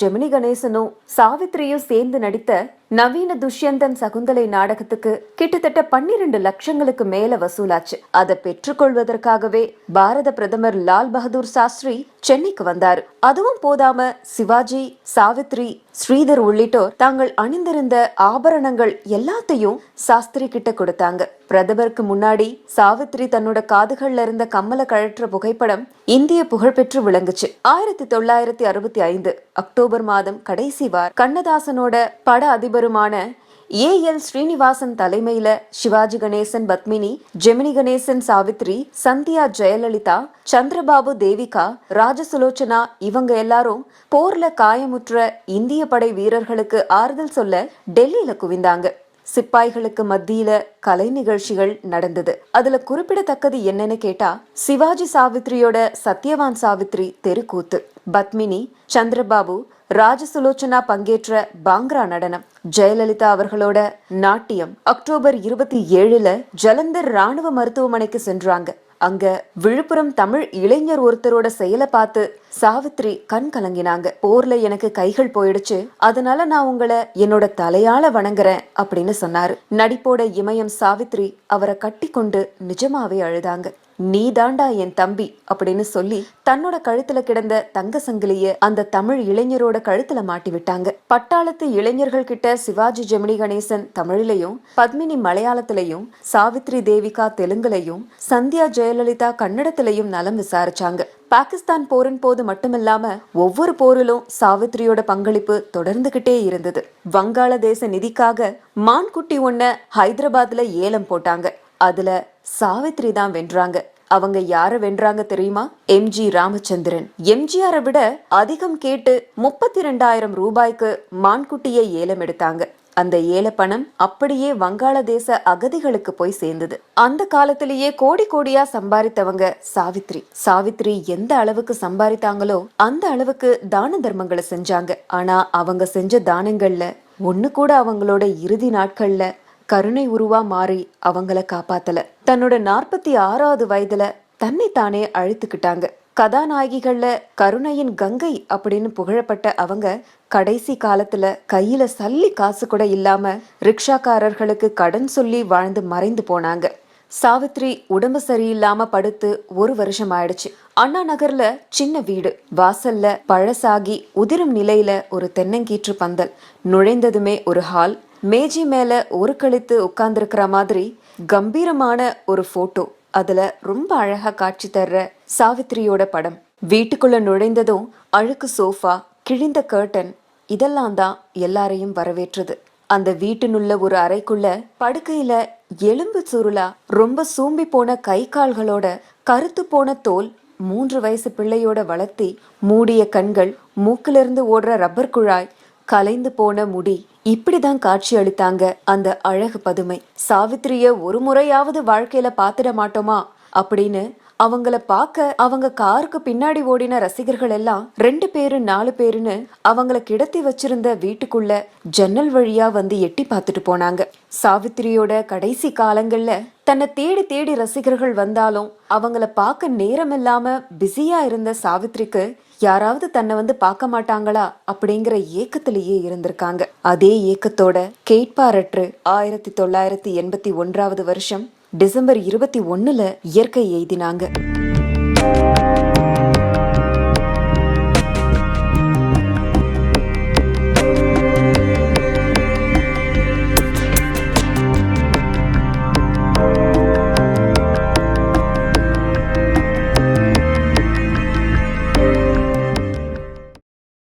ஜெமினி கணேசனும் சாவித்ரியும் சேர்ந்து நடித்த நவீன துஷ்யந்தன் சகுந்தலை நாடகத்துக்கு கிட்டத்தட்ட பன்னிரண்டு லட்சங்களுக்கு மேல வசூலாச்சு. அதை பெற்றுக்கொள்வதற்காகவே பாரத பிரதமர் லால் பகதூர் சாஸ்திரி சென்னைக்கு வந்தாரு. அதுவும் போதாம சிவாஜி சாவித்ரி ஸ்ரீதர் உள்ளிட்டோர் தாங்கள் அணிந்திருந்த ஆபரணங்கள் எல்லாத்தையும் சாஸ்திரி கிட்ட கொடுத்தாங்க. பிரதமருக்கு முன்னாடி சாவித்ரி தன்னோட காதுகள்ல இருந்த கம்மல கழற்ற புகைப்படம் இந்திய புகழ்பெற்று விளங்குச்சு. ஆயிரத்தி தொள்ளாயிரத்தி அறுபத்தி ஐந்து அக்டோபர் மாதம் கடைசி வார் கண்ணதாசனோட பட அதிபருமான ஏ எல் ஸ்ரீனிவாசன் தலைமையில சிவாஜி கணேசன் பத்மினி ஜெமினி கணேசன் சாவித்ரி சந்தியா ஜெயலலிதா சந்திரபாபு தேவிகா ராஜசுலோச்சனா இவங்க எல்லாரும் போர்ல காயமுற்ற இந்திய படை வீரர்களுக்கு ஆறுதல் சொல்ல டெல்லியில குவிந்தாங்க. சிப்பாய்களுக்கு மத்தியில கலை நிகழ்ச்சிகள் நடந்தது. அதுல குறிப்பிடத்தக்கது என்னன்னு கேட்டா சிவாஜி சாவித்ரியோட சத்யவான் சாவித்ரி தெருக்கூத்து. பத்மினி சந்திரபாபு ராஜசுலோச்சனா பங்கேற்ற பாங்க்ரா நடனம் ஜெயலலிதா அவர்களோட நாட்டியம். அக்டோபர் இருபத்தி ஏழுல ஜலந்தர் ராணுவ மருத்துவமனைக்கு சென்றாங்க. அங்க விழுப்புரம் தமிழ் இளைஞர் ஒருத்தரோட செயலை பார்த்து சாவித்ரி கண் கலங்கினாங்க. போர்ல எனக்கு கைகள் போயிடுச்சு. அதனால நான் உங்களை என்னோட தலையால வணங்குறேன் அப்படின்னு சொன்னாரு. நடிப்போட இமயம் சாவித்ரி அவரை கட்டி கொண்டு நிஜமாவே அழுதாங்க. நீ தாண்டா என் தம்பி அப்படின்னு சொல்லி தன்னோட கழுத்துல கிடந்த தங்க சங்கிலிய அந்த தமிழ் இளைஞரோட கழுத்துல மாட்டி விட்டாங்க. பட்டாளத்து இளைஞர்கள் கிட்ட சிவாஜி ஜெமினி கணேசன் தமிழிலையும் பத்மினி மலையாளத்திலையும் சாவித்ரி தேவிகா தெலுங்குலையும் சந்தியா ஜெயலலிதா கன்னடத்திலையும் நலம் விசாரிச்சாங்க. பாகிஸ்தான் போரின் போது மட்டுமில்லாம ஒவ்வொரு போரிலும் சாவித்ரியோட பங்களிப்பு தொடர்ந்துகிட்டே இருந்தது. வங்காளதேச நிதிக்காக மான்குட்டி ஒன்ன ஹைதராபாத்ல ஏலம் போட்டாங்க. அதுல சாவித்ரி தான் வென்றாங்க. அவங்க யார வென்றாங்க தெரியுமா? எம்ஜி ராமச்சந்திரன். எம்ஜிஆரை விட அதிகம் கேட்டு முப்பத்தி ரெண்டாயிரம் ரூபாய்க்கு மான்குட்டியை ஏலம் எடுத்தாங்க. அந்த ஏல பணம் அப்படியே வங்காளதேச அகதிகளுக்கு போய் சேர்ந்தது. அந்த காலத்திலேயே கோடி கோடியா சம்பாதித்தவங்க சாவித்ரி சாவித்ரி எந்த அளவுக்கு சம்பாதித்தாங்களோ அந்த அளவுக்கு தான தர்மங்களை செஞ்சாங்க. ஆனா அவங்க செஞ்ச தானங்கள்ல ஒன்னு கூட அவங்களோட இறுதி நாட்கள்ல கருணை உருவா மாறி அவங்கள காப்பாத்தல. தன்னோட நாற்பத்தி ஆறாவது வயதுல தன்னை தானே அழுத்துக்கிட்டாங்க. கதாநாயகிகள்ல கருணையின் கங்கை அப்படின்னு புகழப்பட்ட அவங்க கடைசி காலத்துல கையில சல்லி காசு கூட இல்லாம ரிக்ஷாக்காரர்களுக்கு கடன் சொல்லி வாழ்ந்து மறைந்து போனாங்க. சாவித்ரி உடம்பு சரியில்லாம படுத்து ஒரு வருஷம் ஆயிடுச்சு. அண்ணா நகர்ல சின்ன வீடு. வாசல்ல பழசாகி உதிரும் நிலையில ஒரு தென்னங்கீற்று பந்தல். நுழைந்ததுமே ஒரு ஹால். மேஜை மேல ஒரு கழித்து உட்கார்ந்துருக்கிற மாதிரி கம்பீரமான ஒரு போட்டோ. அதுல ரொம்ப அழகா காட்சி தர்ற சாவித்ரியோட படம். வீட்டுக்குள்ள நுழைந்ததும் அழுக்கு சோஃபா கிழிந்த கர்டன் இதெல்லாம் தான் எல்லாரையும் வரவேற்றது. அந்த வீட்டினுள்ள ஒரு அறைக்குள்ள படுக்கையில எலும்பு சுருளா ரொம்ப சூம்பி போன கை கால்களோட கருத்து போன தோல் மூன்று வயசு பிள்ளையோட வளர்த்தி மூடிய கண்கள் மூக்கிலிருந்து ஓடுற ரப்பர் குழாய் கலைந்து போன முடி இப்படிதான் காட்சி அளித்தாங்க அந்த அழகு பதுமை. சாவித்திரிய ஒரு முறையாவது வாழ்க்கையில பாத்திட மாட்டோமா? அப்படின்னு அவங்கள பார்க்க அவங்க காருக்கு பின்னாடி ஓடின ரசிகர்கள் எல்லாம் ரெண்டு பேரு நாலு பேருன்னு அவங்கள கிடத்தி வச்சிருந்த வீட்டுக்குள்ள ஜன்னல் வழியா வந்து எட்டி பார்த்துட்டு போனாங்க. சாவித்திரியோட கடைசி காலங்கள்ல தன்னை தேடி தேடி ரசிகர்கள் வந்தாலும் அவங்கள பார்க்க நேரம் இல்லாம பிஸியா இருந்த சாவித்ரிக்கு யாராவது தன்னை வந்து பார்க்க மாட்டாங்களா அப்படிங்கிற ஏக்கத்திலேயே இருந்திருக்காங்க. அதே ஏக்கத்தோட கேட்பாரற்று ஆயிரத்தி தொள்ளாயிரத்தி எண்பத்தி ஒன்றாவது வருஷம் டிசம்பர் இருபத்தி ஒண்ணுல இயற்கை எய்தினாங்க.